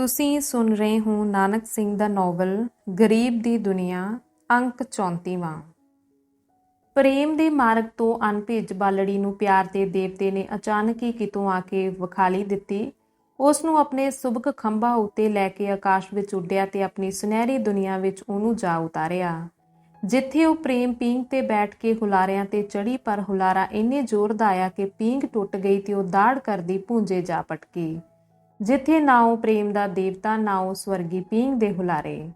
ਤੁਸੀਂ ਸੁਣ ਰਹੇ ਹੋ ਨਾਨਕ ਸਿੰਘ ਦਾ ਨੋਵਲ, ਗਰੀਬ ਦੀ ਦੁਨੀਆ, ਅੰਕ 34ਵਾਂ ਪ੍ਰੇਮ ਦੇ ਮਾਰਗ ਤੋਂ ਅਨਭੇਜ ਬਾਲੜੀ ਨੂੰ ਪਿਆਰ ਦੇ ਦੇਵਤੇ ਨੇ ਅਚਾਨਕ ਹੀ ਕਿਤੋਂ ਆ ਕੇ ਵਿਖਾਲੀ ਦਿੱਤੀ। ਉਸ ਨੂੰ ਆਪਣੇ ਸੁਭਗ ਖੰਭਾਂ ਉੱਤੇ ਲੈ ਕੇ ਆਕਾਸ਼ ਵਿੱਚ ਉੱਡਿਆ ਤੇ ਆਪਣੀ ਸੁਨਹਿਰੀ ਦੁਨੀਆ ਵਿੱਚ ਉਹਨੂੰ ਜਾ ਉਤਾਰਿਆ। ਜਿੱਥੇ ਉਹ ਪ੍ਰੇਮ ਪੀਂਗ ਤੇ ਬੈਠ ਕੇ ਹੁਲਾਰਿਆਂ ਤੇ ਚੜੀ ਪਰ ਹੁਲਾਰਾ ਇੰਨੇ ਜ਼ੋਰ ਦਾ ਆਇਆ ਕਿ ਪੀਂਗ ਟੁੱਟ ਗਈ ਤੇ ਉਹ ਦਾੜ ਕਰਦੀ ਭੂੰਜੇ ਜਾ ਪਟਕੀ। ਜਿੱਥੇ ਨਾ ਉਹ ਪ੍ਰੇਮ ਦਾ ਦੇਵਤਾ, ਨਾ ਉਹ ਸਵਰਗੀ ਪੀਂਗ ਦੇ ਹੁਲਾਰੇ।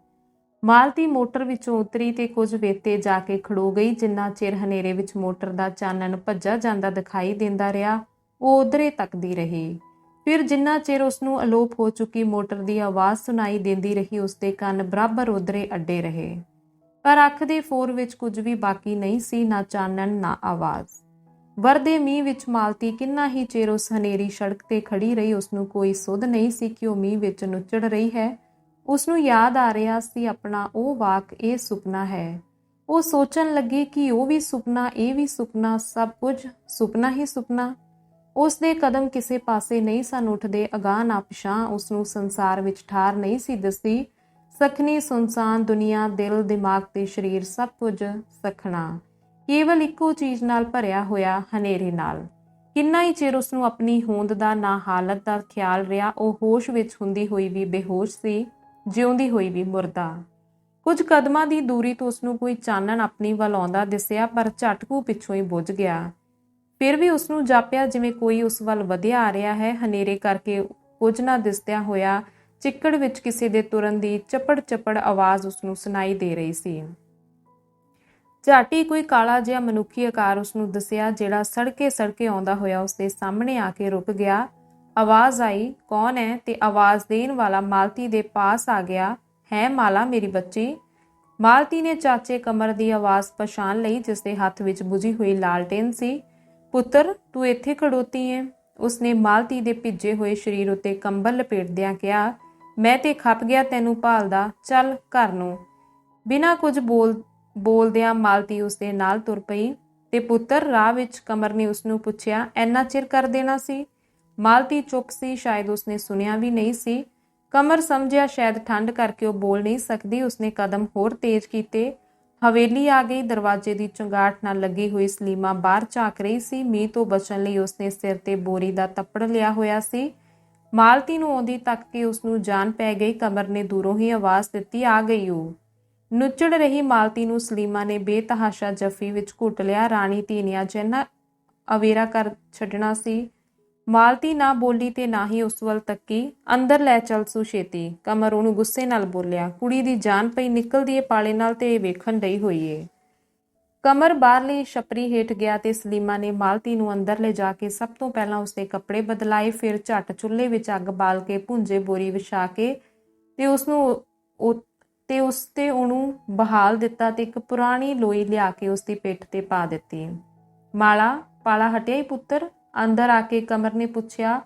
ਮਾਲਤੀ ਮੋਟਰ ਵਿੱਚੋਂ ਉਤਰੀ ਤੇ ਕੁਝ ਵੇਤੇ ਜਾ ਕੇ ਖੜੋ ਗਈ, ਜਿੰਨਾ ਚਿਰ ਹਨੇਰੇ ਵਿੱਚ ਮੋਟਰ ਦਾ ਚਾਨਣ ਭੱਜਾ ਜਾਂਦਾ ਦਿਖਾਈ ਦਿੰਦਾ ਰਿਹਾ, ਉਹ ਉਧਰੇ ਤੱਕਦੀ ਰਹੀ। ਫਿਰ ਜਿੰਨਾ ਚਿਰ ਉਸ ਨੂੰ ਅਲੋਪ ਹੋ ਚੁੱਕੀ ਮੋਟਰ ਦੀ ਆਵਾਜ਼ ਸੁਣਾਈ ਦਿੰਦੀ ਰਹੀ ਉਸ ਦੇ ਕੰਨ ਬਰਾਬਰ ਉਧਰੇ ਅੱਡੇ ਰਹੇ। ਪਰ ਅੱਖ ਦੇ ਫੋਰ ਵਿੱਚ ਕੁਝ ਵੀ ਬਾਕੀ ਨਹੀਂ ਸੀ, ਨਾ ਚਾਨਣ, ਨਾ ਆਵਾਜ਼। ਵਰਦੇ ਮੀਂਹ ਵਿੱਚ ਮਾਲਤੀ ਕਿੰਨਾ ਹੀ ਚਿਰ ਉਸ ਹਨੇਰੀ ਸੜਕ ਤੇ ਖੜੀ ਰਹੀ ਉਸ ਨੂੰ ਕੋਈ ਸੁੱਧ ਨਹੀਂ ਸੀ ਕਿ ਉਹ ਮੀਂਹ ਵਿੱਚ ਨੁੱਚੜ ਰਹੀ ਹੈ। ਉਸ ਨੂੰ ਯਾਦ ਆ ਰਿਹਾ ਸੀ ਆਪਣਾ ਉਹ ਵਾਕ, ਇਹ ਸੁਪਨਾ ਹੈ। ਉਹ ਸੋਚਣ ਲੱਗੀ ਕਿ ਉਹ ਵੀ ਸੁਪਨਾ, ਇਹ ਵੀ ਸੁਪਨਾ, ਸਭ ਕੁਝ ਸੁਪਨਾ ਹੀ ਸੁਪਨਾ। ਉਸ ਦੇ ਕਦਮ ਕਿਸੇ ਪਾਸੇ ਨਹੀਂ ਸਨ ਉੱਠਦੇ, ਅਗਾਹ ਨਾ ਪਿਛਾਂ ਉਸ ਨੂੰ ਸੰਸਾਰ ਵਿੱਚ ਠਾਰ ਨਹੀਂ ਸੀ ਦਿਸਦੀ। ਸਖਣੀ ਸੁਨਸਾਨ ਦੁਨੀਆ, ਦਿਲ, ਦਿਮਾਗ ਤੇ ਸਰੀਰ ਸਭ ਕੁਝ ਸਖਣਾ। ਕੇਵਲ ਇੱਕੋ ਚੀਜ਼ ਨਾਲ ਭਰਿਆ ਹੋਇਆ ਹਨੇਰੇ ਨਾਲ। ਕਿੰਨਾ ਹੀ ਚਿਰ ਉਸ ਨੂੰ ਆਪਣੀ ਹੋਂਦ ਦਾ ਨਾ ਹਾਲਤ ਦਾ ਖਿਆਲ ਰਿਹਾ, ਉਹ ਹੋਸ਼ ਵਿੱਚ ਹੁੰਦੀ ਹੋਈ ਵੀ ਬੇਹੋਸ਼ ਸੀ, ਜਿਉਂਦੀ ਹੋਈ ਵੀ ਮੁਰਦਾ। ਕੁਝ ਕਦਮਾਂ ਦੀ ਦੂਰੀ ਤੋਂ ਉਸ ਨੂੰ ਕੋਈ ਚਾਨਣ ਆਪਣੀ ਵੱਲ ਆਉਂਦਾ ਦਿਸਿਆ, ਪਰ ਝਟਕੂ ਪਿੱਛੋਂ ਹੀ ਬੁੱਝ ਗਿਆ। ਫਿਰ ਵੀ ਉਸ ਨੂੰ ਜਾਪਿਆ ਜਿਵੇਂ ਕੋਈ ਉਸ ਵੱਲ ਵਧਿਆ ਆ ਰਿਹਾ ਹੈ, ਹਨੇਰੇ ਕਰਕੇ ਕੁਝ ਨਾ ਦਿਸਦਿਆਂ ਹੋਇਆ ਚਿੱਕੜ ਵਿੱਚ ਕਿਸੇ ਦੇ ਤੁਰਨ ਦੀ ਚਪੜ ਚਪੜ ਆਵਾਜ਼ ਉਸ ਨੂੰ ਸੁਣਾਈ ਦੇ ਰਹੀ ਸੀ। ਝਾਟੀ ਕੋਈ ਕਾਲਾ ਜਿਹਾ ਮਨੁੱਖੀ ਆਕਾਰ ਉਸ ਨੂੰ ਦਿਸਿਆ, ਜਿਹੜਾ ਸੜਕੇ ਸੜਕੇ ਆਉਂਦਾ ਹੋਇਆ ਉਸ ਦੇ ਸਾਹਮਣੇ ਆ ਕੇ ਰੁਕ ਗਿਆ। ਆਵਾਜ਼ ਆਈ, ਕੌਣ ਹੈ? ਤੇ ਆਵਾਜ਼ ਦੇਣ ਵਾਲਾ ਮਾਲਤੀ ਦੇ ਪਾਸ ਆ ਗਿਆ। ਹੈ ਮਾਲਾ ਮੇਰੀ ਬੱਚੀ? ਮਾਲਤੀ ਨੇ ਚਾਚੇ ਕਮਰ ਦੀ ਆਵਾਜ਼ ਪਛਾਣ ਲਈ ਜਿਸ ਦੇ ਹੱਥ ਵਿੱਚ ਬੁਝੀ ਹੋਈ ਲਾਲਟੇਨ ਸੀ। ਪੁੱਤਰ, ਤੂੰ ਇੱਥੇ ਖੜੋਤੀ ਹੈ ਉਸਨੇ ਮਾਲਤੀ ਦੇ ਭਿੱਜੇ ਹੋਏ ਸਰੀਰ ਉੱਤੇ ਕੰਬਲ ਲਪੇਟਦਿਆਂ ਕਿਹਾ, ਮੈਂ ਤੇ ਖੱਪ ਗਿਆ ਤੈਨੂੰ ਭਾਲਦਾ। ਚੱਲ ਘਰ ਨੂੰ। ਬਿਨਾਂ ਕੁਝ ਬੋਲ ਬੋਲਦਿਆਂ ਮਾਲਤੀ ਉਸਦੇ ਨਾਲ ਤੁਰ ਪਈ ਤੇ ਪੁੱਤਰ ਰਾਹ ਵਿੱਚ ਕਮਰ ਨੇ ਉਸ ਨੂੰ ਪੁੱਛਿਆ ਐਨਾ ਚਿਰ ਕਰ ਦੇਣਾ ਸੀ? ਮਾਲਤੀ ਚੁੱਪ ਸੀ, ਸ਼ਾਇਦ ਉਸਨੇ ਸੁਨਿਆ ਵੀ ਨਹੀਂ ਸੀ। ਕਮਰ ਸਮਝਿਆ ਸ਼ਾਇਦ ਠੰਡ ਕਰਕੇ ਉਹ ਬੋਲ ਨਹੀਂ ਸਕਦੀ, ਉਸਨੇ ਕਦਮ ਹੋਰ ਤੇਜ਼ ਕੀਤੇ। ਹਵੇਲੀ ਆ ਗਈ, ਦਰਵਾਜ਼ੇ ਦੀ ਚੁੰਗਾਟ ਨਾਲ ਲੱਗੀ ਹੋਈ ਸਲੀਮਾ ਬਾਹਰ ਝਾਕ ਰਹੀ ਸੀ। ਮੀਂਹ ਤੋਂ ਬਚਣ ਲਈ ਉਸਨੇ ਸਿਰ ਤੇ ਬੋਰੀ ਦਾ ਤੱਪੜ ਲਿਆ ਹੋਇਆ ਸੀ। ਮਾਲਤੀ ਨੂੰ ਆਉਂਦੀ ਤੱਕ ਕੇ ਉਸ ਨੂੰ ਜਾਨ ਪੈ ਗਈ, ਕਮਰ ਨੇ ਦੂਰੋਂ ਹੀ ਆਵਾਜ਼ ਦਿੱਤੀ, ਆ ਗਈ ਉਹ ਨੁੱਚੜ ਰਹੀ ਮਾਲਤੀ ਨੂੰ ਸਲੀਮਾ ਨੇ ਬੇਤਹਾਸ਼ਾ ਜੱਫੀ ਵਿੱਚ ਘੁੱਟ ਲਿਆ। ਰਾਣੀ ਧੀਨੀਆਂ ਜਨਾ ਅਵੇਰਾ ਕਰ ਛੱਡਣਾ ਸੀ। ਮਾਲਤੀ ਨਾ ਬੋਲੀ ਤੇ ਨਾ ਹੀ ਉਸ ਵੱਲ ਤੱਕੀ। ਅੰਦਰ ਲੈ ਚੱਲ ਸੂ ਛੇਤੀ। ਕਮਰ ਉਹਨੂੰ ਗੁੱਸੇ ਨਾਲ ਬੋਲਿਆ, ਕੁੜੀ ਦੀ ਜਾਨ ਪਈ, ਨਿਕਲਦੀ ਏ ਪਾਲੇ ਨਾਲ ਤੇ ਇਹ ਵੇਖਣ ਡਈ ਹੋਈ ਏ। ਕਮਰ ਬਾਹਰਲੀ ਛਪਰੀ ਹੇਠ ਗਿਆ ਤੇ ਸਲੀਮਾ ਨੇ ਮਾਲਤੀ ਨੂੰ ਅੰਦਰ ਲੈ ਜਾ ਕੇ ਸਭ ਤੋਂ ਪਹਿਲਾਂ ਉਸਦੇ ਕੱਪੜੇ ਬਦਲਾਏ, ਫਿਰ ਝੱਟ ਚੁੱਲ੍ਹੇ ਵਿੱਚ ਅੱਗ ਬਾਲ ਕੇ, ਭੁੰਜੇ ਬੋਰੀ ਵਿਛਾ ਕੇ ਤੇ ਉਸ ਨੂੰ ਤੇ ਉਸ ਤੇ ਉਹਨੂੰ ਬਹਾਲ ਦਿੱਤਾ ਤੇ ਇੱਕ ਪੁਰਾਣੀ ਲੋਈ ਲਿਆ ਕੇ ਉਸ ਦੀ ਪਿੱਠ ਤੇ ਪਾ ਦਿੱਤੀ। ਮਾਲਾ, ਪਾਲਾ ਹਟਿਆ ਹੀ ਪੁੱਤਰ, ਅੰਦਰ ਆ ਕੇ ਕਮਰ ਨੇ ਪੁੱਛਿਆ,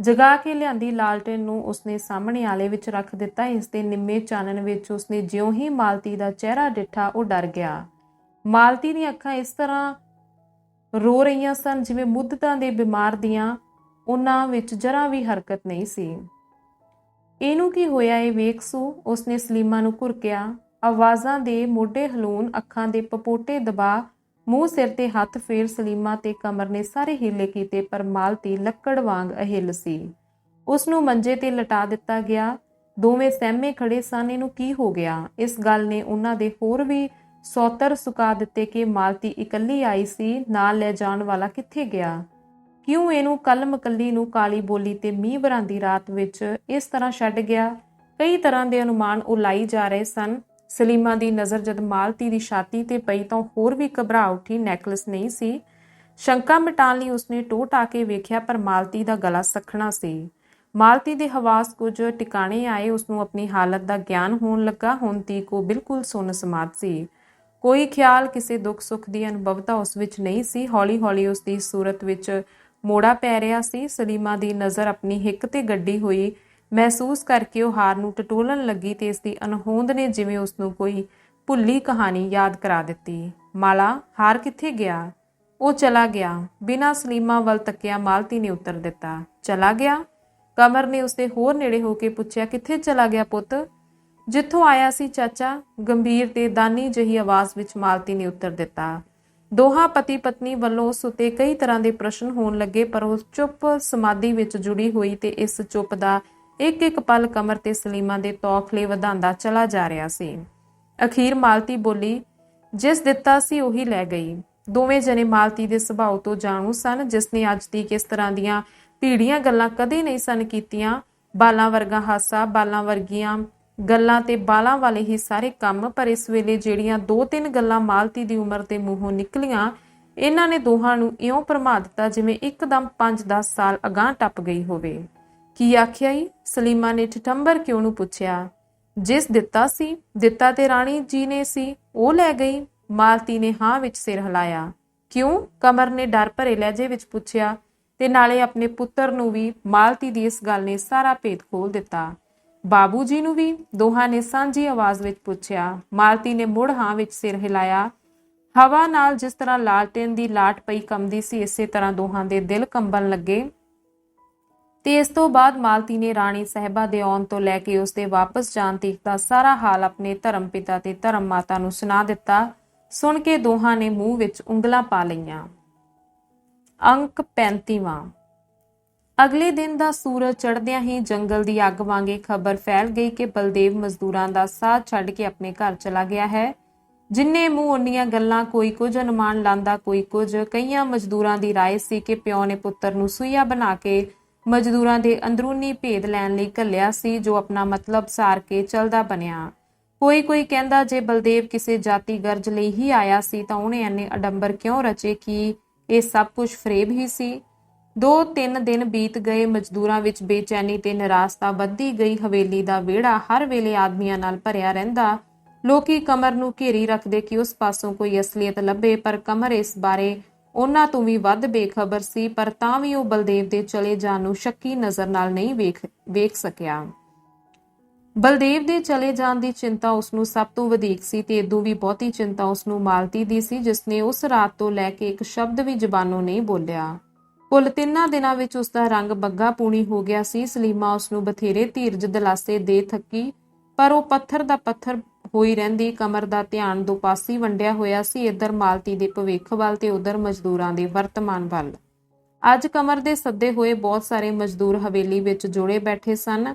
ਜਗਾ ਕੇ ਲਿਆਂਦੀ ਲਾਲਟਨ ਨੂੰ ਉਸਨੇ ਸਾਹਮਣੇ ਆਲੇ ਵਿੱਚ ਰੱਖ ਦਿੱਤਾ, ਇਸ ਦੇ ਨਿੰਮੇ ਚਾਨਣ ਵਿੱਚ ਉਸਨੇ ਜਿਉਂ ਹੀ ਮਾਲਤੀ ਦਾ ਚਿਹਰਾ ਡਿੱਠਾ, ਉਹ ਡਰ ਗਿਆ। ਮਾਲਤੀ ਦੀਆਂ ਅੱਖਾਂ ਇਸ ਤਰ੍ਹਾਂ ਰੋ ਰਹੀਆਂ ਸਨ ਜਿਵੇਂ ਮੁੱਦਤਾਂ ਦੇ ਬਿਮਾਰ ਦੀਆਂ, ਉਹਨਾਂ ਵਿੱਚ ਜਰਾ ਵੀ ਹਰਕਤ ਨਹੀਂ ਸੀ। ਇਹਨੂੰ ਕੀ ਹੋਇਆ ਇਹ ਵੇਖ ਸੂ? ਉਸਨੇ ਸਲੀਮਾ ਨੂੰ ਘੁਰਕਿਆ, ਆਵਾਜ਼ਾਂ ਦੇ ਮੋਢੇ ਹਲੂਣ, ਅੱਖਾਂ ਦੇ ਪਪੋਟੇ ਦਬਾ, ਮੂੰਹ ਸਿਰ ਤੇ ਹੱਥ ਫੇਰ ਸਲੀਮਾ ਤੇ ਕਮਰ ਨੇ ਸਾਰੇ ਹੀਲੇ ਕੀਤੇ ਪਰ ਮਾਲਤੀ ਲੱਕੜ ਵਾਂਗ ਅਹਿਲ ਸੀ। ਉਸ ਨੂੰ ਮੰਜੇ ਤੇ ਲਟਾ ਦਿੱਤਾ ਗਿਆ। ਦੋਵੇਂ ਸਹਿਮੇ ਖੜੇ ਸਨ। ਇਹਨੂੰ ਕੀ ਹੋ ਗਿਆ? ਇਸ ਗੱਲ ਨੇ ਉਹਨਾਂ ਦੇ ਹੋਰ ਵੀ ਸੌਤਰ ਸੁਕਾ ਦਿੱਤੇ ਕਿ ਮਾਲਤੀ ਇਕੱਲੀ ਆਈ ਸੀ, ਨਾਲ ਲੈ ਜਾਣ ਵਾਲਾ ਕਿੱਥੇ ਗਿਆ? ਕਿਉਂ ਇਹਨੂੰ ਕੱਲ ਮਕੱਲੀ ਨੂੰ ਕਾਲੀ ਬੋਲੀ ਤੇ ਮੀਂਹ ਵਰਾਂਦੀ ਰਾਤ ਵਿੱਚ ਇਸ ਤਰ੍ਹਾਂ ਛੱਡ ਗਿਆ? ਕਈ ਤਰ੍ਹਾਂ ਦੇ ਅਨੁਮਾਨ ਉਲਾਈ ਜਾ ਰਹੇ ਸਨ। ਸਲੀਮਾ ਦੀ ਨਜ਼ਰ ਜਦ ਮਾਲਤੀ ਦੀ ਛਾਤੀ ਤੇ ਪਈ ਤਾਂ ਹੋਰ ਵੀ ਘਬਰਾ ਉੱਠੀ, ਨੈਕਲਸ ਨਹੀਂ ਸੀ। ਸ਼ੰਕਾ ਮਿਟਾਉਣ ਲਈ ਉਸਨੇ ਟੋਟ ਆ ਕੇ ਵੇਖਿਆ, ਪਰ ਮਾਲਤੀ ਦਾ ਗਲਾ ਸਖਣਾ ਸੀ। ਮਾਲਤੀ ਦੇ ਹਵਾਸ ਕੁਝ ਟਿਕਾਣੇ ਆਏ ਉਸ ਨੂੰ ਆਪਣੀ ਹਾਲਤ ਦਾ ਗਿਆਨ ਹੋਣ ਲੱਗਾ। ਹੁਣ ਤੀ ਕੋ ਬਿਲਕੁਲ ਸੁੰਨ ਸਮਾਤ ਸੀ। ਕੋਈ ਖਿਆਲ, ਕਿਸੇ ਦੁੱਖ ਸੁੱਖ ਦੀ ਅਨੁਭਵਤਾ ਉਸ ਵਿੱਚ ਨਹੀਂ ਸੀ। ਹੌਲੀ-ਹੌਲੀ ਉਸ ਦੀ ਸੂਰਤ ਵਿੱਚ ਮੋੜਾ ਪੈ ਰਿਹਾ ਸੀ। ਸਲੀਮਾ ਦੀ ਨਜ਼ਰ ਆਪਣੀ ਹਿੱਕ ਤੇ ਗੱਡੀ ਹੋਈ। ਮਹਿਸੂਸ ਕਰਕੇ ਉਹ ਹਾਰ ਨੂੰ ਟਟੋਲਣ ਲੱਗੀ ਤੇ ਇਸ ਦੀ ਅਨਹੋਂਦ ਨੇ ਜਿਵੇਂ ਉਸ ਨੂੰ ਕੋਈ ਭੁੱਲੀ ਕਹਾਣੀ ਯਾਦ ਕਰਾ ਦਿੱਤੀ। ਮਾਲਾ, ਹਾਰ ਕਿੱਥੇ ਗਿਆ? ਉਹ ਚਲਾ ਗਿਆ। ਬਿਨਾਂ ਸਲੀਮਾ ਵੱਲ ਤੱਕਿਆ ਮਾਲਤੀ ਨੇ ਉੱਤਰ ਦਿੱਤਾ। ਚਲਾ ਗਿਆ? ਕਮਰ ਨੇ ਉਸਦੇ ਹੋਰ ਨੇੜੇ ਹੋ ਕੇ ਪੁੱਛਿਆ, ਕਿੱਥੇ ਚਲਾ ਗਿਆ ਪੁੱਤ? ਜਿੱਥੋਂ ਆਇਆ ਸੀ ਚਾਚਾ। ਗੰਭੀਰ ਤੇ ਦਾਨੀ ਜਹੀ ਆਵਾਜ਼ ਵਿੱਚ ਮਾਲਤੀ ਨੇ ਉੱਤਰ ਦਿੱਤਾ। ਦੋਹਾਂ ਪਤੀ ਪਤਨੀ ਵੱਲੋਂ ਉਸ ਉਤੇ ਕਈ ਤਰ੍ਹਾਂ ਦੇ ਪ੍ਰਸ਼ਨ ਹੋਣ ਲੱਗੇ, ਪਰ ਉਹ ਚੁੱਪ ਸਮਾਧੀ ਵਿੱਚ ਜੁੜੀ ਹੋਈ ਤੇ ਇਸ ਚੁੱਪ ਦਾ ਇੱਕ ਇੱਕ ਪਲ ਕਮਰ ਤੇ ਸਲੀਮਾ ਦੇ ਤੌਖਲੇ ਵਧਾਉਂਦਾ ਚਲਾ ਜਾ ਰਿਹਾ ਸੀ। ਅਖੀਰ ਮਾਲਤੀ ਬੋਲੀ, ਜਿਸ ਦਿੱਤਾ ਸੀ ਉਹੀ ਲੈ ਗਈ। ਦੋਵੇਂ ਜਣੇ ਮਾਲਤੀ ਦੇ ਸੁਭਾਅ ਤੋਂ ਜਾਣੂ ਸਨ, ਜਿਸ ਨੇ ਅੱਜ ਦੀ ਕਿਸ ਤਰ੍ਹਾਂ ਦੀਆਂ ਭੀੜੀਆਂ ਗੱਲਾਂ ਕਦੇ ਨਹੀਂ ਸਨ ਕੀਤੀਆਂ। ਬਾਲਾਂ ਵਰਗਾ ਹਾਸਾ, ਬਾਲਾਂ ਵਰਗੀਆਂ ਗੱਲਾਂ ਤੇ ਬਾਲਾਂ ਵਾਲੇ ਹੀ ਸਾਰੇ ਕੰਮ, ਪਰ ਇਸ ਵੇਲੇ ਜਿਹੜੀਆਂ ਦੋ ਤਿੰਨ ਗੱਲਾਂ ਮਾਲਤੀ ਦੀ ਉਮਰ ਦੇ ਮੂੰਹੋਂ ਨਿਕਲੀਆਂ, ਇਹਨਾਂ ਨੇ ਦੋਹਾਂ ਨੂੰ ਇਉਂ ਭਰਮਾ ਦਿੱਤਾ ਜਿਵੇਂ ਇੱਕਦਮ 5-10 ਸਾਲ ਅਗਾਂਹ ਟੱਪ ਗਈ ਹੋਵੇ। ਕੀ ਆਖਿਆ ਹੀ ਸਲੀਮਾ ਨੇ ਠਠੰਬਰ ਕਿਉਂ ਨੂੰ ਪੁੱਛਿਆ? ਜਿਸ ਦਿੱਤਾ ਸੀ, ਦਿੱਤਾ ਤੇ ਰਾਣੀ ਜੀ ਨੇ ਸੀ, ਉਹ ਲੈ ਗਈ। ਮਾਲਤੀ ਨੇ ਹਾਂ ਵਿੱਚ ਸਿਰ ਹਿਲਾਇਆ। ਕਿਉਂ? ਕਮਰ ਨੇ ਡਰ ਭਰੇ ਲਹਿਜੇ ਵਿੱਚ ਪੁੱਛਿਆ ਤੇ ਨਾਲੇ ਆਪਣੇ ਪੁੱਤਰ ਨੂੰ ਵੀ ਮਾਲਤੀ ਦੀ ਇਸ ਗੱਲ ਨੇ ਸਾਰਾ ਭੇਦ ਖੋਲ ਦਿੱਤਾ। ਬਾਬੂ ਜੀ ਨੂੰ ਵੀ ਦੋਹਾਂ ਨੇ ਸਾਂਝੀ ਆਵਾਜ਼ ਵਿੱਚ ਪੁੱਛਿਆ ਮਾਲਤੀ ਨੇ ਮੁੜ ਹਾਂ ਵਿੱਚ ਸਿਰ ਹਿਲਾਇਆ। ਹਵਾ ਨਾਲ ਜਿਸ ਤਰ੍ਹਾਂ ਲਾਲਟੇਨ ਦੀ ਲਾਟ ਪਈ ਕੰਬਦੀ ਸੀ, ਇਸੇ ਤਰ੍ਹਾਂ ਦੋਹਾਂ ਦੇ ਦਿਲ ਕੰਬਣ ਲੱਗੇ। ਤੇ ਇਸ ਤੋਂ ਬਾਅਦ ਮਾਲਤੀ ਨੇ ਰਾਣੀ ਸਹਿਬਾ ਦੇ ਆਉਣ ਤੋਂ ਲੈ ਕੇ ਉਸ ਦੇ ਵਾਪਸ ਜਾਣ ਤੱਕ ਦਾ ਸਾਰਾ ਹਾਲ ਆਪਣੇ ਧਰਮ ਪਿਤਾ ਤੇ ਧਰਮ ਮਾਤਾ ਨੂੰ ਸੁਣਾ ਦਿੱਤਾ। ਸੁਣ ਕੇ ਦੋਹਾਂ ਨੇ ਮੂੰਹ ਵਿੱਚ ਉਂਗਲਾਂ ਪਾ ਲਈਆਂ। ਅੰਕ 35ਵਾਂ ਅਗਲੇ ਦਿਨ ਦਾ ਸੂਰਜ ਚੜ੍ਹਦਿਆਂ ਹੀ ਜੰਗਲ ਦੀ ਅੱਗ ਵਾਂਗੇ ਖਬਰ ਫੈਲ ਗਈ ਕਿ ਬਲਦੇਵ ਮਜ਼ਦੂਰਾਂ ਦਾ ਸਾਥ ਛੱਡ ਕੇ ਆਪਣੇ ਘਰ ਚਲਾ ਗਿਆ ਹੈ ਜਿੰਨੇ ਮੂੰਹ ਉੰਨੀਆਂ ਗੱਲਾਂ ਕੋਈ ਕੁਝ ਅਨੁਮਾਨ ਲਾਂਦਾ ਕੋਈ ਕੁਝ ਕਈਆਂ ਮਜ਼ਦੂਰਾਂ ਦੀ رائے ਸੀ ਕਿ ਪਿਓ ਨੇ ਪੁੱਤਰ ਨੂੰ ਸੂਈਆ ਬਣਾ ਕੇ ਮਜ਼ਦੂਰਾਂ ਦੇ ਅੰਦਰੂਨੀ ਭੇਦ ਲੈਣ ਲਈ ਘੱਲਿਆ ਸੀ ਜੋ ਆਪਣਾ ਮਤਲਬ ਸਾਰ ਕੇ ਚੱਲਦਾ ਬਣਿਆ ਕੋਈ ਕੋਈ ਕਹਿੰਦਾ ਜੇ ਬਲਦੇਵ ਕਿਸੇ ਜਾਤੀ ਗਰਜ ਲਈ ਹੀ ਆਇਆ ਸੀ ਤਾਂ ਉਹਨੇ ਐਨੇ ਅਡੰਬਰ ਕਿਉਂ ਰਚੇ ਕਿ ਇਹ ਸਭ ਕੁਝ ਫਰੇਬ ਹੀ ਸੀ ਦੋ ਤਿੰਨ ਦਿਨ ਬੀਤ ਗਏ, ਮਜ਼ਦੂਰਾਂ ਵਿੱਚ ਬੇਚੈਨੀ ਤੇ ਨਿਰਾਸ਼ਤਾ ਵੱਧਦੀ ਗਈ। ਹਵੇਲੀ ਦਾ ਵਿਹੜਾ ਹਰ ਵੇਲੇ ਆਦਮੀਆਂ ਨਾਲ ਭਰਿਆ ਰਹਿੰਦਾ। ਲੋਕੀ ਕਮਰ ਨੂੰ ਘੇਰੀ ਰੱਖਦੇ ਕਿ ਉਸ ਪਾਸੋਂ ਕੋਈ ਅਸਲੀਅਤ ਲੱਭੇ, ਪਰ ਕਮਰ ਇਸ ਬਾਰੇ ਉਹਨਾਂ ਤੋਂ ਵੀ ਵੱਧ ਬੇਖਬਰ ਸੀ, ਪਰ ਤਾਂ ਵੀ ਉਹ ਬਲਦੇਵ ਦੇ ਚਲੇ ਜਾਣ ਨੂੰ ਸ਼ੱਕੀ ਨਜ਼ਰ ਨਾਲ ਨਹੀਂ ਵੇਖ ਵੇਖ ਸਕਿਆ। ਬਲਦੇਵ ਦੇ ਚਲੇ ਜਾਣ ਦੀ ਚਿੰਤਾ ਉਸ ਨੂੰ ਸਭ ਤੋਂ ਵਧੇਕ ਸੀ ਤੇ ਇਦੋਂ ਵੀ ਬਹੁਤੀ ਚਿੰਤਾ ਉਸ ਨੂੰ ਮਾਲਤੀ ਦੀ ਸੀ, ਜਿਸ ਨੇ ਉਸ ਰਾਤ ਤੋਂ ਲੈ ਕੇ ਇੱਕ ਸ਼ਬਦ ਵੀ ਜ਼ਬਾਨੋਂ ਨਹੀਂ ਬੋਲਿਆ। ਕੁੱਲ ਤਿੰਨਾਂ ਦਿਨਾਂ ਵਿੱਚ ਉਸ ਦਾ ਰੰਗ ਬੱਗਾ ਪੂਣੀ ਹੋ ਗਿਆ ਸੀ। ਸਲੀਮਾ ਉਸ ਨੂੰ ਬਥੇਰੇ ਧੀਰਜ ਦਿਲਾਸੇ ਦੇ ਥੱਕੀ, ਪਰ ਉਹ ਪੱਥਰ ਦਾ ਪੱਥਰ ਹੋਈ ਰਹਿੰਦੀ ਕਮਰ ਦਾ ਧਿਆਨ ਦੋ ਪਾਸੀ ਵੰਡਿਆ ਹੋਇਆ ਸੀ। ਇੱਧਰ ਮਾਲਤੀ ਦੇ ਭਵਿੱਖ ਵੱਲ ਤੇ ਉਧਰ ਮਜ਼ਦੂਰਾਂ ਦੇ ਵਰਤਮਾਨ ਵੱਲ। ਅੱਜ ਕਮਰ ਦੇ ਸੱਦੇ ਹੋਏ ਬਹੁਤ ਸਾਰੇ ਮਜ਼ਦੂਰ ਹਵੇਲੀ ਵਿੱਚ ਜੋੜੇ ਬੈਠੇ ਸਨ।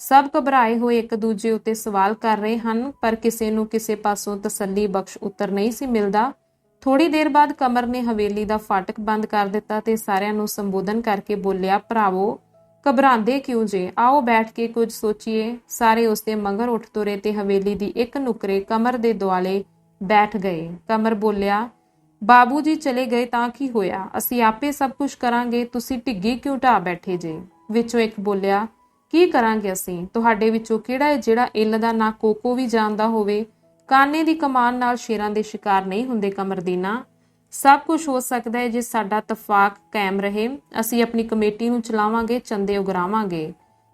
ਸਭ ਘਬਰਾਏ ਹੋਏ ਇੱਕ ਦੂਜੇ ਉੱਤੇ ਸਵਾਲ ਕਰ ਰਹੇ ਹਨ, ਪਰ ਕਿਸੇ ਨੂੰ ਕਿਸੇ ਪਾਸੋਂ ਤਸੱਲੀ ਬਖਸ਼ ਉੱਤਰ ਨਹੀਂ ਸੀ ਮਿਲਦਾ। ਥੋੜੀ ਦੇਰ ਬਾਅਦ ਕਮਰ ਨੇ ਹਵੇਲੀ ਦਾ ਫਾਟਕ ਬੰਦ ਕਰ ਦਿੱਤਾ ਤੇ ਸਾਰਿਆਂ ਨੂੰ ਸੰਬੋਧਨ ਕਰਕੇ ਬੋਲਿਆ, ਭਰਾਵੋ, ਘਬਰਾਉਂਦੇ ਕਿਉਂ ਜੇ? ਆਓ ਬੈਠ ਕੇ ਕੁਝ ਸੋਚੀਏ। ਸਾਰੇ ਉਸਦੇ ਮਗਰ ਉੱਠ ਤੁਰੇ ਤੇ ਹਵੇਲੀ ਦੀ ਇੱਕ ਨੁਕਰੇ ਕਮਰ ਦੇ ਦੁਆਲੇ ਬੈਠ ਗਏ। ਕਮਰ ਬੋਲਿਆ, ਬਾਬੂ ਜੀ ਚਲੇ ਗਏ ਤਾਂ ਕੀ ਹੋਇਆ? ਅਸੀਂ ਆਪੇ ਸਭ ਕੁਝ ਕਰਾਂਗੇ, ਤੁਸੀਂ ਢਿੱਗੀ ਕਿਉਂ ਢਾ ਬੈਠੇ ਜੇ? ਵਿੱਚੋਂ ਇੱਕ ਬੋਲਿਆ, ਕੀ ਕਰਾਂਗੇ ਅਸੀਂ? ਤੁਹਾਡੇ ਵਿੱਚੋਂ ਕਿਹੜਾ ਹੈ ਜਿਹੜਾ ਇੱਲ ਦਾ ਨਾ ਕੋਕੋ ਵੀ ਜਾਣਦਾ ਹੋਵੇ? ਕਾਨੇ ਦੀ ਕਮਾਨ ਨਾਲ ਸ਼ੇਰਾਂ ਦੇ ਸ਼ਿਕਾਰ ਨਹੀਂ ਹੁੰਦੇ ਕਮਰਦੀਨਾ ਸਭ ਕੁਝ ਹੋ ਸਕਦਾ ਹੈ ਜੇ ਸਾਡਾ ਤਫਾਕ ਕਾਇਮ ਰਹੇ। ਅਸੀਂ ਆਪਣੀ ਕਮੇਟੀ ਨੂੰ ਚਲਾਵਾਂਗੇ, ਚੰਦੇ ਉਗਰਾਵਾਂਗੇ।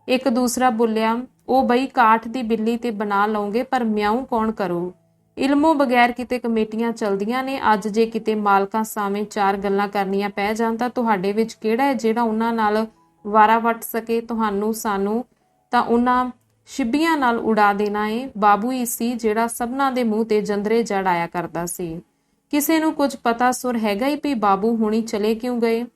ਇੱਕ ਦੂਸਰਾ ਬੋਲਿਆ, ਉਹ ਬਈ ਕਾਠ ਦੀ ਬਿੱਲੀ ਤੇ ਬਣਾ ਲਓਗੇ, ਪਰ ਮਿਆਉ ਕੌਣ ਕਰੂ? ਇਲਮੋਂ ਬਗੈਰ ਕਿਤੇ ਕਮੇਟੀਆਂ ਚਲਦੀਆਂ ਨੇ। ਅੱਜ ਜੇ ਕਿਤੇ ਮਾਲਕਾਂ ਸਾਵੇਂ ਚਾਰ ਗੱਲਾਂ ਕਰਨੀਆਂ ਪੈ ਜਾਣ, ਤਾਂ ਤੁਹਾਡੇ ਵਿੱਚ ਕਿਹੜਾ ਹੈ ਜਿਹੜਾ ਉਹਨਾਂ ਨਾਲ ਵਾਰਾ ਵੱਟ ਸਕੇ? ਤੁਹਾਨੂੰ, ਸਾਨੂੰ ਤਾਂ ਉਹਨਾਂ ਸ਼ਿੱਬੀਆਂ ਨਾਲ ਉਡਾ ਦੇਣਾ ਏ। ਬਾਬੂ ਹੀ ਸੀ ਜਿਹੜਾ ਸਭਨਾਂ ਦੇ ਮੂੰਹ ਤੇ ਜੰਦਰੇ ਜੜ ਆਇਆ ਕਰਦਾ ਸੀ। ਕਿਸੇ ਨੂੰ ਕੁਝ ਪਤਾ ਸੁਰ ਹੈਗਾ ਹੀ ਵੀ ਬਾਬੂ ਹੁਣੀ ਚਲੇ ਕਿਉਂ ਗਏ।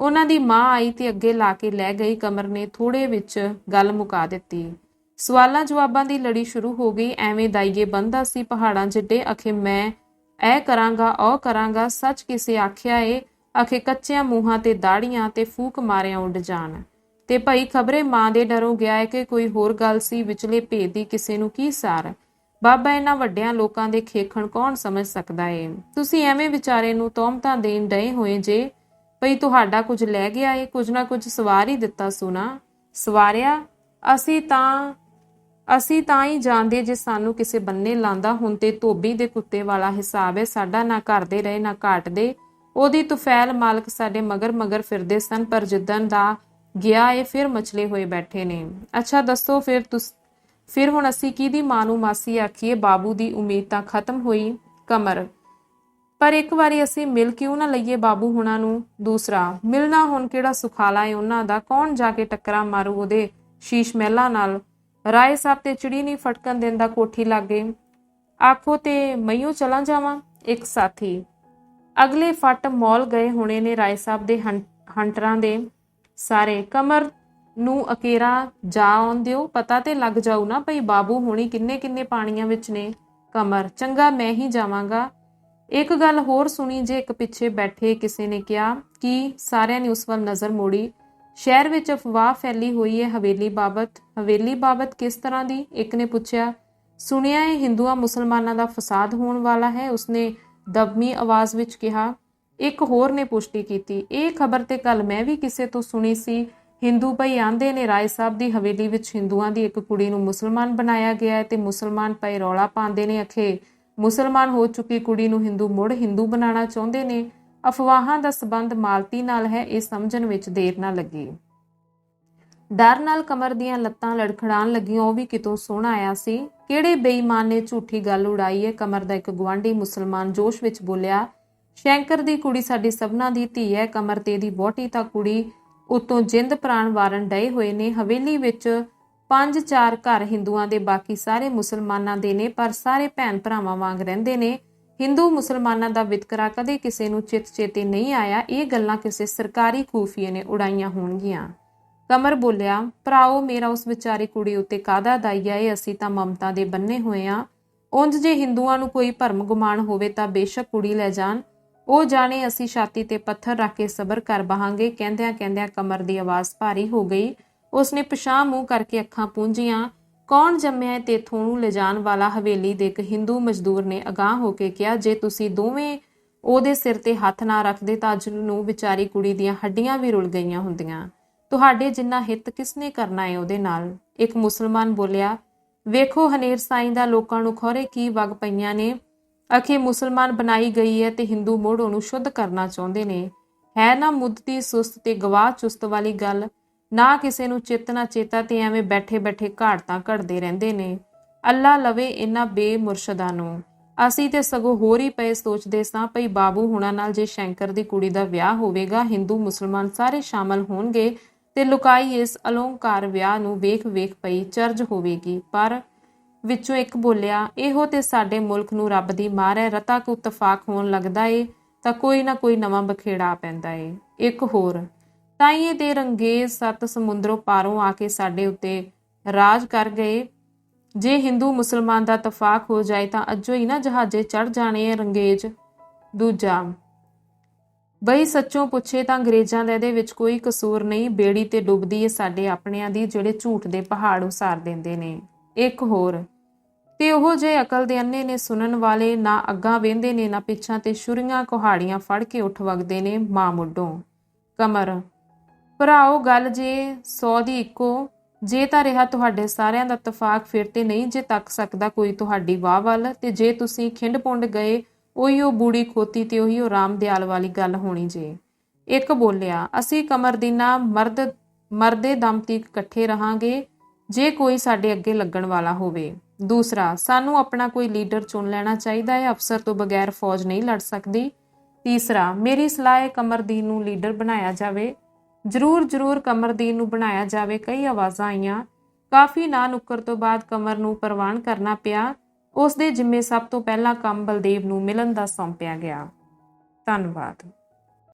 ਉਹਨਾਂ ਦੀ ਮਾਂ ਆਈ ਤੇ ਅੱਗੇ ਲਾ ਕੇ ਲੈ ਗਈ ਕਮਰ ਨੇ ਥੋੜੇ ਵਿੱਚ ਗੱਲ ਮੁਕਾ ਦਿੱਤੀ। ਸਵਾਲਾਂ ਜਵਾਬਾਂ ਦੀ ਲੜੀ ਸ਼ੁਰੂ ਹੋ ਗਈ। ਐਵੇਂ ਦਾਈਏ ਬੰਦਾ ਸੀ ਪਹਾੜਾਂ ਜਿੱਡੇ ਅਖੇ ਮੈਂ ਐ ਕਰਾਂਗਾ ਉਹ ਕਰਾਂਗਾ, ਸੱਚ ਕਿਸੇ ਆਖਿਆ ਏ। ਅਖੇ ਕੱਚਿਆਂ ਮੂੰਹਾਂ ਤੇ ਦਾੜੀਆਂ ਤੇ ਫੂਕ ਮਾਰਿਆਂ ਉੱਡ ਜਾਣ। ਤੇ ਭਾਈ ਖਬਰੇ ਮਾਂ ਦੇ ਡਰੋਂ ਗਿਆ ਹੈ ਕਿ ਕੋਈ ਹੋਰ ਗੱਲ ਸੀ, ਵਿਚਲੇ ਭੇਦ ਦੀ ਕਿਸੇ ਨੂੰ ਕੀ ਸਾਰ? ਬਾਬਾ, ਇਹਨਾਂ ਵੱਡਿਆਂ ਲੋਕਾਂ ਦੇ ਖੇਖਣ ਕੌਣ ਸਮਝ ਸਕਦਾ ਏ? ਤੁਸੀਂ ਐਵੇਂ ਵਿਚਾਰੇ ਨੂੰ ਤੋਮਤਾਂ ਦੇਣ ਡਏ ਹੋਏ ਜੇ। ਭਈ ਤੁਹਾਡਾ ਕੁਝ ਲੈ ਗਿਆ ਏ, ਕੁਝ ਨਾ ਕੁਝ ਸਵਾਰ ਹੀ ਦਿੱਤਾ ਸੁਣਾ ਸਵਾਰਿਆ, ਅਸੀਂ ਤਾਂ ਅਸੀਂ ਤਾਂ ਹੀ ਜਾਣਦੇ ਜੇ ਸਾਨੂੰ ਕਿਸੇ ਬੰਨੇ ਲਾਂਦਾ ਹੁਣ ਤੇ ਧੋਬੀ ਦੇ ਕੁੱਤੇ ਵਾਲਾ ਹਿਸਾਬ ਏ। ਸਾਡਾ ਨਾ ਕਰਦੇ ਰਹੇ, ਨਾ ਘਾਟ ਦੇ। ਉਹਦੀ ਤੁਫੈਲ ਮਾਲਕ ਸਾਡੇ ਮਗਰ ਮਗਰ ਫਿਰਦੇ ਸਨ, ਪਰ ਜਿੱਦਣ ਦਾ ਗਿਆ ਏ, ਫਿਰ ਮਚਲੇ ਹੋਏ ਬੈਠੇ ਨੇ। ਅੱਛਾ, ਦੱਸੋ ਫਿਰ ਤੁਸ, ਫਿਰ ਹੁਣ ਅਸੀਂ ਕਿਹਦੀ ਮਾਂ ਨੂੰ ਮਾਸੀ ਆਖੀਏ, ਬਾਬੂ ਦੀ ਉਮੀਦ ਤਾਂ ਖਤਮ ਹੋਈ, ਕਮਰ। ਪਰ ਇੱਕ ਵਾਰੀ ਅਸੀਂ ਮਿਲ ਕਿਉਂ ਨਾ ਲਈਏ ਬਾਬੂ ਹੁਣਾਂ ਨੂੰ, ਦੂਸਰਾ, ਮਿਲਣਾ ਹੁਣ ਕਿਹੜਾ ਸੁਖਾਲਾ ਏ ਉਹਨਾਂ ਦਾ, ਕੌਣ ਜਾ ਕੇ ਟੱਕਰਾਂ ਮਾਰੂ ਉਹਦੇ ਸ਼ੀਸ਼ ਮਹਿਲਾਂ ਨਾਲ? ਰਾਏ ਸਾਹਿਬ ਤੇ ਚਿੜੀ ਨਹੀਂ ਫਟਕਣ ਦਿੰਦਾ ਕੋਠੀ ਲਾਗੇ। ਆਖੋ ਤੇ ਮਈਓ ਚਲਾ ਜਾਵਾਂ? ਇੱਕ ਸਾਥੀ। ਅਗਲੇ ਫੱਟ ਮੌਲ ਗਏ ਹੋਣੇ ਨੇ ਰਾਏ ਸਾਹਿਬ ਦੇ ਹੰ- ਹੰਟਰਾਂ ਦੇ। ਸਾਰੇ ਕਮਰ ਨੂੰ ਅਕੇਰਾ ਜਾ ਆਉਣ ਦਿਓ। ਪਤਾ ਤੇ ਲੱਗ ਜਾਊ ਨਾ ਭਈ ਬਾਬੂ ਹੋਣੀ ਕਿੰਨੇ ਕਿੰਨੇ ਪਾਣੀਆਂ ਵਿੱਚ ਨੇ। ਕਮਰ, ਚੰਗਾ ਮੈਂ ਹੀ ਜਾਵਾਂਗਾ। ਇੱਕ ਗੱਲ ਹੋਰ ਸੁਣੀ ਜੇ ਇੱਕ ਪਿੱਛੇ ਬੈਠੇ ਕਿਸੇ ਨੇ ਕਿਹਾ ਕਿ ਸਾਰਿਆਂ ਨੇ ਉਸ ਵੱਲ ਨਜ਼ਰ ਮੋੜੀ। ਸ਼ਹਿਰ ਵਿੱਚ ਅਫਵਾਹ ਫੈਲੀ ਹੋਈ ਹੈ ਹਵੇਲੀ ਬਾਬਤ। ਹਵੇਲੀ ਬਾਬਤ ਕਿਸ ਤਰ੍ਹਾਂ ਦੀ? ਇੱਕ ਨੇ ਪੁੱਛਿਆ, ਸੁਣਿਆ ਹੈ ਹਿੰਦੂਆਂ ਮੁਸਲਮਾਨਾਂ ਦਾ ਫਸਾਦ ਹੋਣ ਵਾਲਾ ਹੈ? ਉਸਨੇ ਦਬਮੀ ਆਵਾਜ਼ ਵਿੱਚ ਕਿਹਾ ਇੱਕ ਹੋਰ ਨੇ ਪੁਸ਼ਟੀ ਕੀਤੀ। ਇਹ ਖਬਰ ਤੇ ਕੱਲ ਮੈਂ ਵੀ ਕਿਸੇ ਤੋਂ ਸੁਣੀ ਸੀ। ਹਿੰਦੂ ਭਾਈ ਆਂਦੇ ਨੇ, ਰਾਏ ਸਾਹਿਬ ਦੀ ਹਵੇਲੀ ਵਿੱਚ ਹਿੰਦੂਆਂ ਦੀ ਇੱਕ ਕੁੜੀ ਨੂੰ ਮੁਸਲਮਾਨ ਬਣਾਇਆ ਗਿਆ ਹੈ ਤੇ ਮੁਸਲਮਾਨ ਭਾਈ ਰੌਲਾ ਪਾਉਂਦੇ ਨੇ। ਅਖੇ, ਮੁਸਲਮਾਨ ਹੋ ਚੁੱਕੀ ਕੁੜੀ ਨੂੰ ਹਿੰਦੂ ਮੁੜ ਹਿੰਦੂ ਬਣਾਉਣਾ ਚਾਹੁੰਦੇ ਨੇ। ਅਫਵਾਹਾਂ ਦਾ ਸਬੰਧ ਮਾਲਤੀ ਨਾਲ ਹੈ, ਇਹ ਸਮਝਣ ਵਿੱਚ ਦੇਰ ਨਾ ਲੱਗੀ। ਡਰ ਨਾਲ ਕਮਰ ਦੀਆਂ ਲੱਤਾਂ ਲੜਖੜਾਣ ਲੱਗੀਆਂ, ਉਹ ਵੀ ਕਿਤੋਂ ਸੋਹਣਾ ਆਇਆ ਸੀ। ਕਿਹੜੇ ਬੇਈਮਾਨ ਨੇ ਝੂਠੀ ਗੱਲ ਉਡਾਈ ਹੈ? ਕਮਰ ਦਾ ਇੱਕ ਗਵਾਂਢੀ ਮੁਸਲਮਾਨ ਜੋਸ਼ ਵਿੱਚ ਬੋਲਿਆ ਸ਼ੈਂਕਰ ਦੀ ਕੁੜੀ ਸਾਡੀ ਸਭਨਾ ਦੀ ਧੀ ਹੈ, ਕਮਰ ਤੇ ਦੀ ਬਹੁਤੀ ਤਾਂ ਕੁੜੀ ਉਤੋਂ ਜਿੰਦ ਪ੍ਰਾਣ ਵਾਰਨ ਡਏ ਹੋਏ ਨੇ। ਹਵੇਲੀ ਵਿੱਚ ਪੰਜ ਚਾਰ ਘਰ ਹਿੰਦੂਆਂ ਦੇ, ਬਾਕੀ ਸਾਰੇ ਮੁਸਲਮਾਨਾਂ ਦੇ ਨੇ, ਪਰ ਸਾਰੇ ਭੈਣ ਭਰਾਵਾਂ ਵਾਂਗ ਰਹਿੰਦੇ ਨੇ। ਹਿੰਦੂ ਮੁਸਲਮਾਨਾਂ ਦਾ ਵਿਤਕਰਾ ਕਦੇ ਕਿਸੇ ਨੂੰ ਚਿੱਤ ਚੇਤੇ ਨਹੀਂ ਆਇਆ। ਇਹ ਗੱਲਾਂ ਕਿਸੇ ਸਰਕਾਰੀ ਖੂਫੀਏ ਨੇ ਉਡਾਈਆਂ ਹੋਣਗੀਆਂ। ਕਮਰ ਬੋਲਿਆ, ਭਰਾਓ, ਮੇਰਾ ਉਸ ਵਿਚਾਰੀ ਕੁੜੀ ਉੱਤੇ ਕਾਦਾ ਦਾਈਆ ਏ ਅਸੀਂ ਤਾਂ ਮਮਤਾ ਦੇ ਬੰਨੇ ਹੋਏ ਆ। ਉਂਝ ਜੇ ਹਿੰਦੂਆਂ ਨੂੰ ਕੋਈ ਭਰਮ ਗੁਮਾਨ ਹੋਵੇ ਤਾਂ ਬੇਸ਼ੱਕ ਕੁੜੀ ਲੈ ਜਾਣ। ਉਹ ਜਾਣੇ ਅਸੀਂ ਛਾਤੀ ਤੇ ਪੱਥਰ ਰੱਖ ਕੇ ਸਬਰ ਕਰ ਬਹਾਂਗੇ। ਕਹਿੰਦਿਆਂ ਕਹਿੰਦਿਆਂ ਕਮਰ ਦੀ ਆਵਾਜ਼ ਭਾਰੀ ਹੋ ਗਈ। ਉਸਨੇ ਪਛਾਹ ਮੂੰਹ ਕਰਕੇ ਅੱਖਾਂ ਪੂੰਝੀਆਂ। ਕੌਣ ਜੰਮਿਆ ਤੇ ਥੋਣੂ ਲਿਜਾਣ ਵਾਲਾ ਹਵੇਲੀ ਦੇ ਇੱਕ ਹਿੰਦੂ ਮਜ਼ਦੂਰ ਨੇ ਅਗਾਹ ਹੋ ਕੇ ਕਿਹਾ, ਜੇ ਤੁਸੀਂ ਦੋਵੇਂ ਉਹਦੇ ਸਿਰ ਤੇ ਹੱਥ ਨਾ ਰੱਖਦੇ ਤਾਂ ਅੱਜ ਨੂੰ ਵਿਚਾਰੀ ਕੁੜੀ ਦੀਆਂ ਹੱਡੀਆਂ ਵੀ ਰੁਲ ਗਈਆਂ ਹੁੰਦੀਆਂ। ਤੁਹਾਡੇ ਜਿੰਨਾ ਹਿੱਤ ਕਿਸਨੇ ਕਰਨਾ ਹੈ ਉਹਦੇ ਨਾਲ? ਇੱਕ ਮੁਸਲਮਾਨ ਬੋਲਿਆ, ਵੇਖੋ ਹਨੇਰ ਸਾਈਂ ਦਾ ਲੋਕਾਂ ਨੂੰ ਖੋਰੇ ਕੀ ਵਗ ਪਈਆਂ ਨੇ। ਅਖੇ ਮੁਸਲਮਾਨ ਬਣਾਈ ਗਈ ਹੈ ਤੇ ਹਿੰਦੂ ਮੋੜ ਉਹਨੂੰ ਸ਼ੁੱਧ ਕਰਨਾ ਚਾਹੁੰਦੇ ਨੇ। ਹੈ ਨਾ ਮੁੱਦਤੀ ਸੁਸਤ ਤੇ ਗਵਾਹ ਚੁਸਤ ਵਾਲੀ ਗੱਲ। ਨਾ ਕਿਸੇ ਨੂੰ ਚੇਤਨਾ ਚੇਤਾ ਤੇ ਐਵੇਂ ਬੈਠੇ ਬੈਠੇ ਘਾੜਤਾਂ ਘੜਦੇ ਰਹਿੰਦੇ ਨੇ। ਅੱਲਾ ਲਵੇ ਇਹਨਾਂ ਬੇਮੁਰਸ਼ਦਾਂ ਨੂੰ। ਅਸੀਂ ਤੇ ਸਗੋਂ ਹੋਰ ਹੀ ਪਏ ਸੋਚਦੇ ਸਾਂ, ਭਈ ਬਾਬੂ ਹੁਣਾਂ ਨਾਲ ਜੇ ਸ਼ੰਕਰ ਦੀ ਕੁੜੀ ਦਾ ਵਿਆਹ ਹੋਵੇਗਾ, ਹਿੰਦੂ ਮੁਸਲਮਾਨ ਸਾਰੇ ਸ਼ਾਮਲ ਹੋਣਗੇ ਤੇ ਲੁਕਾਈ ਇਸ ਅਲੰਕਾਰ ਵਿਆਹ ਨੂੰ ਵੇਖ ਵੇਖ ਪਈ ਚਰਜ ਹੋਵੇਗੀ। ਪਰ ਵਿੱਚੋਂ ਇੱਕ ਬੋਲਿਆ, ਇਹੋ ਤੇ ਸਾਡੇ ਮੁਲਕ ਨੂੰ ਰੱਬ ਦੀ ਮਾਰ ਹੈ, ਰਤਾ ਕੋ ਇਤਫਾਕ ਹੋਣ ਲੱਗਦਾ ਏ, ਤਾਂ ਕੋਈ ਨਾ ਕੋਈ ਨਵਾਂ ਬਖੇੜਾ ਆ ਪੈਂਦਾ ਏ। ਇੱਕ ਹੋਰ ਤਾਈਏ ਤੇ ਰੰਗੇਜ਼ ਸੱਤ ਸਮੁੰਦਰੋਂ ਪਾਰੋਂ ਆ ਕੇ ਸਾਡੇ ਉੱਤੇ ਰਾਜ ਕਰ ਗਏ। ਜੇ ਹਿੰਦੂ ਮੁਸਲਮਾਨ ਦਾ ਇਤਫਾਕ ਹੋ ਜਾਏ, ਤਾਂ ਅੱਜੋ ਹੀ ਨਾ ਜਹਾਜ਼ੇ ਚੜ ਜਾਣੇ ਐ ਰੰਗੇਜ਼। ਦੂਜਾ, ਬਈ ਸੱਚੋਂ ਪੁੱਛੇ ਤਾਂ ਅੰਗਰੇਜ਼ਾਂ ਦਾ ਇਹਦੇ ਵਿੱਚ ਕੋਈ ਕਸੂਰ ਨਹੀਂ, ਬੇੜੀ ਤੇ ਡੁੱਬਦੀ ਏ ਸਾਡੇ ਆਪਣਿਆਂ ਦੀ, ਜਿਹੜੇ ਝੂਠ ਦੇ ਪਹਾੜ ਉਸਾਰ ਦਿੰਦੇ ਨੇ। ਇੱਕ ਹੋਰ ਤੇ ਉਹ ਜੇ ਅਕਲ ਦੇ ਅੰਨੇ ਨੇ ਸੁਣਨ ਵਾਲੇ ਨਾ ਅੱਗਾ ਵੇਂਦੇ ਨੇ, ਨਾ ਪਿੱਛਾਂ ਤੇ ਛੁਰੀਆਂ ਕੁਹਾੜੀਆਂ ਫੜ ਕੇ ਉੱਠ ਵਗਦੇ ਨੇ ਮਾਂ ਮੁੱਢੋਂ। ਕਮਰ ਭਰਾਓ ਗੱਲ ਜੇ 100 ਦੀ ਇੱਕੋ, ਜੇ ਤਾਂ ਰਿਹਾ ਤੁਹਾਡੇ ਸਾਰਿਆਂ ਦਾ ਇਤਫਾਕ ਫਿਰ ਤੇ ਨਹੀਂ ਜੇ ਤੱਕ ਸਕਦਾ ਕੋਈ ਤੁਹਾਡੀ ਵਾਹ ਵੱਲ, ਤੇ ਜੇ ਤੁਸੀਂ ਖਿੰਡ ਪੁੰਡ ਗਏ, ਉਹੀ ਉਹ ਬੂੜੀ ਖੋਤੀ ਤੇ ਉਹੀ ਉਹ ਰਾਮ ਦਿਆਲ ਵਾਲੀ ਗੱਲ ਹੋਣੀ ਜੇ। ਇੱਕ ਬੋਲਿਆ, ਅਸੀਂ ਕਮਰ ਦੀ ਨਾ ਮਰਦ, ਮਰਦੇ ਦਮ ਤੀਕ ਇਕੱਠੇ ਰਹਾਂਗੇ ਜੇ ਕੋਈ ਸਾਡੇ ਅੱਗੇ ਲੱਗਣ ਵਾਲਾ ਹੋਵੇ। ਦੂਸਰਾ, ਸਾਨੂੰ ਆਪਣਾ ਕੋਈ ਲੀਡਰ ਚੁਣ ਲੈਣਾ ਚਾਹੀਦਾ ਹੈ, ਅਫਸਰ ਤੋਂ ਬਗੈਰ ਫੌਜ ਨਹੀਂ ਲੜ ਸਕਦੀ। ਤੀਸਰਾ, ਮੇਰੀ ਸਲਾਹ ਹੈ ਕਮਰਦੀਨ ਨੂੰ ਲੀਡਰ ਬਣਾਇਆ ਜਾਵੇ। ਜ਼ਰੂਰ ਜ਼ਰੂਰ ਕਮਰਦੀਨ ਨੂੰ ਬਣਾਇਆ ਜਾਵੇ। ਕਈ ਆਵਾਜ਼ਾਂ ਆਈਆਂ। ਕਾਫੀ ਨਾ ਨੁੱਕਰ ਤੋਂ ਬਾਅਦ ਕਮਰ ਨੂੰ ਪ੍ਰਵਾਨ ਕਰਨਾ ਪਿਆ। ਉਸ ਦੇ ਜਿੰਮੇ ਸਭ ਤੋਂ ਪਹਿਲਾ ਕੰਮ ਬਲਦੇਵ ਨੂੰ ਮਿਲਣ ਦਾ ਸੌਂਪਿਆ ਗਿਆ। ਧੰਨਵਾਦ।